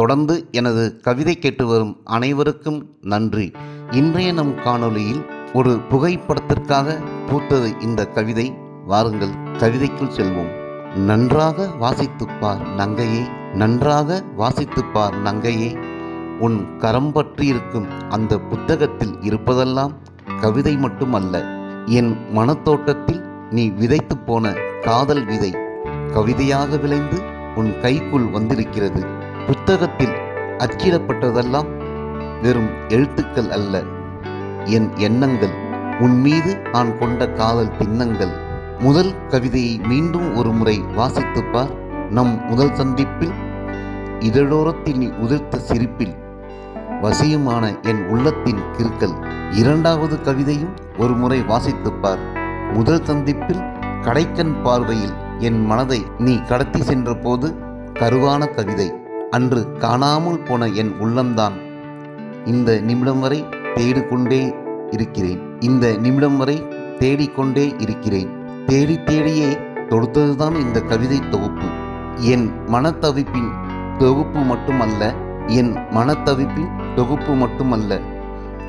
தொடர்ந்து எனது கவிதை கேட்டு வரும் அனைவருக்கும் நன்றி. இன்றைய நம் காணொளியில் ஒரு புகைப்படத்திற்காக பூத்தது இந்த கவிதை. வாருங்கள் கவிதைக்குள் செல்வோம். நன்றாக வாசித்துப் பார் நங்கையே நன்றாக வாசித்துப் பார் நங்கையே. உன் கரம் பற்றியிருக்கும் அந்த புத்தகத்தில் இருப்பதெல்லாம் கவிதை மட்டுமல்ல. என் மனத்தோட்டத்தில் நீ விதைத்து போன காதல் விதை கவிதையாக விளைந்து உன் கைக்குள் வந்திருக்கிறது. புத்தகத்தில் அச்சிடப்பட்டதெல்லாம் வெறும் எழுத்துக்கள் அல்ல. என் எண்ணங்கள் உன் மீது நான் கொண்ட காதல் திண்ணங்கள் முதல் கவிதையை மீண்டும் ஒரு முறை வாசித்துப்பார் நம் முதல் சந்திப்பில் இதழோரத்தில் நீ உதிர்த்த சிரிப்பில் வசியுமான என் உள்ளத்தின் கிருக்கல் இரண்டாவது கவிதையும் ஒரு முறை வாசித்துப்பார் முதல் சந்திப்பில் கடைக்கண் பார்வையில் என் மனதை நீ கடத்தி சென்ற போது கருவான கவிதை. அன்று காணாமல் போன என் உள்ளம்தான். இந்த நிமிடம் வரை தேடிக்கொண்டே இருக்கிறேன். இந்த நிமிடம் வரை தேடிக்கொண்டே இருக்கிறேன். தேடி தேடியே தொடுத்ததுதான் இந்த கவிதை தொகுப்பு. என் மனத்தவிப்பின் தொகுப்பு மட்டுமல்ல என் மனத்தவிப்பின் தொகுப்பு மட்டுமல்ல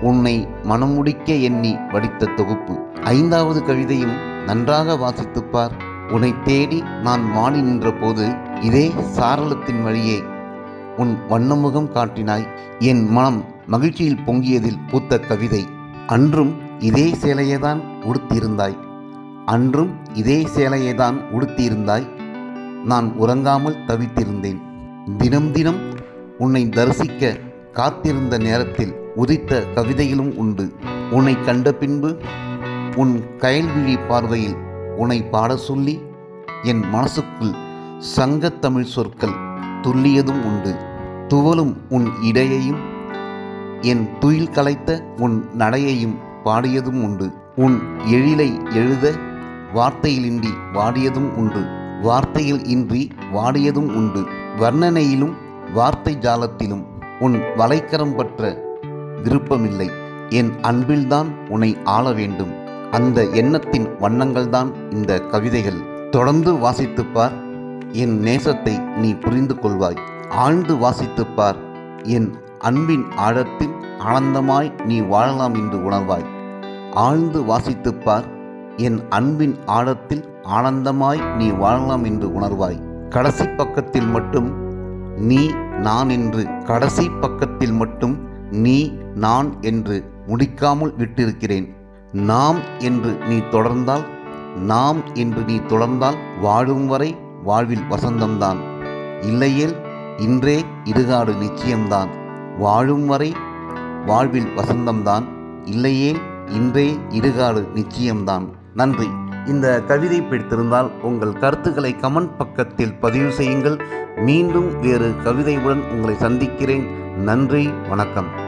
உன்னை மனமுடிக்க எண்ணி வடித்த தொகுப்பு. ஐந்தாவது கவிதையும் நன்றாக வாசித்துப்பார் உன்னை தேடி நான் மாடி நின்றபோது இதே சாரளத்தின் வழியே உன் வண்ணமுகம் காட்டினாய். என் மனம் மகிழ்ச்சியில் பொங்கியதில் பூத்த கவிதை. அன்றும் இதே சேலையைதான் உடுத்தியிருந்தாய். அன்றும் இதே சேலையைதான் உடுத்தியிருந்தாய். நான் உறங்காமல் தவித்திருந்தேன். தினம் தினம் உன்னை தரிசிக்க காத்திருந்த நேரத்தில் உதித்த கவிதைகளும் உண்டு. உன்னை கண்ட பின்பு உன் கயல்விழி பார்வையில் உன்னை பாட சொல்லி என் மனசுக்குள் சங்கத்தமிழ் சொற்கள் துல்லியதும் உண்டு. துவலும் உன் இடையையும் என் துயில் கலைத்த உன் நடையையும் பாடியதும் உண்டு. உன் எழிலை எழுத வார்த்தையிலின்றி வாடியதும் உண்டு. வார்த்தையில் இன்றி வாடியதும் உண்டு. வர்ணனையிலும் வார்த்தை ஜாலத்திலும் உன் வலைக்கரம் பற்ற விருப்பமில்லை. என் அன்பில்தான் உன்னை ஆள வேண்டும். அந்த எண்ணத்தின் வண்ணங்கள்தான் இந்த கவிதைகள். தொடர்ந்து வாசித்துப் பார். என் நேசத்தை நீ புரிந்து கொள்வாய். ஆழ்ந்து வாசித்துப் பார் என் அன்பின் ஆழத்தில் ஆனந்தமாய் நீ வாழலாம் என்று உணர்வாய். ஆழ்ந்து வாசித்துப் பார் என் அன்பின் ஆழத்தில் ஆனந்தமாய் நீ வாழலாம் என்று உணர்வாய். கடைசி பக்கத்தில் மட்டும் நீ நான் என்று கடைசி பக்கத்தில் மட்டும் நீ நான் என்று முடிக்காமல் விட்டிருக்கிறேன். நாம் என்று நீ தொடர்ந்தால் நாம் என்று நீ தொடர்ந்தால் வாழும் வரை வாழ்வில் வசந்தம்தான். இல்லையேல் இன்றே இடுகாடு நிச்சயம்தான். வாழும் வரை வாழ்வில் வசந்தம்தான். இல்லையே இன்றே இடுகாடு நிச்சயம்தான். நன்றி. இந்த கவிதை பிடித்திருந்தால் உங்கள் கருத்துக்களை கமெண்ட் பக்கத்தில் பதிவு செய்யுங்கள். மீண்டும் வேறு கவிதையுடன் உங்களை சந்திக்கிறேன். நன்றி வணக்கம்.